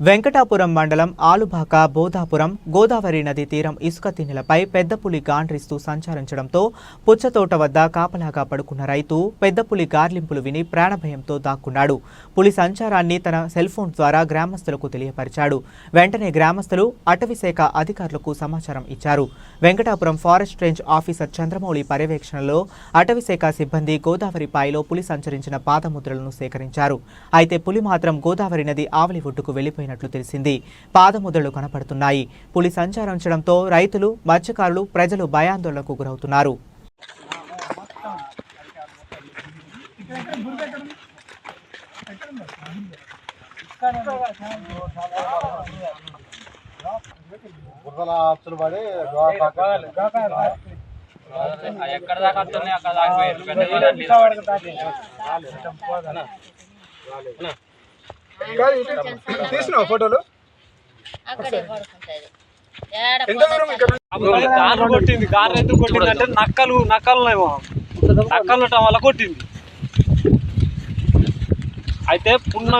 వెంకటాపురం మండలం ఆలుబాక బోధాపురం గోదావరి నది తీరం ఇసుక తిన్నెలపై పెద్ద పులి గాండ్రిస్తూ సంచరించడంతో పుచ్చతోట వద్ద కాపలాగా పడుకున్న రైతు పెద్ద పులి గార్లింపులు విని ప్రాణభయంతో దాక్కున్నాడు. పులి సంచారాన్ని తన సెల్ ఫోన్ ద్వారా గ్రామస్తులకు తెలియపరిచాడు. వెంటనే గ్రామస్తులు అటవీశాఖ అధికారులకు సమాచారం ఇచ్చారు. Venkatapuram forest range officer Chandramouli పర్యవేక్షణలో అటవీశాఖ సిబ్బంది గోదావరి పాయిలో పులి సంచరించిన పాదముద్రలను సేకరించారు. అయితే పులి మాత్రం గోదావరి నది ఆవలి ఒడ్డుకు వెళ్ళిపోయినట్లు తెలిసింది. పాదముద్రలు కనపడుతున్నాయి. పులి సంచరించడంతో రైతులు మత్స్యకారులు ప్రజలు భయాందోళనకు గురవుతున్నారు. బురదల పడి. ఎక్కడ దాకా వస్తున్నాయి? అక్కడ దాకా తీసినావా ఫోటోలు? కార్లు కొట్టింది కార్లు ఎందుకు కొట్టింది అంటే నక్కలు నక్కలునేమో నక్కలు ఉండటం వల్ల కొట్టింది. అయితే పున్న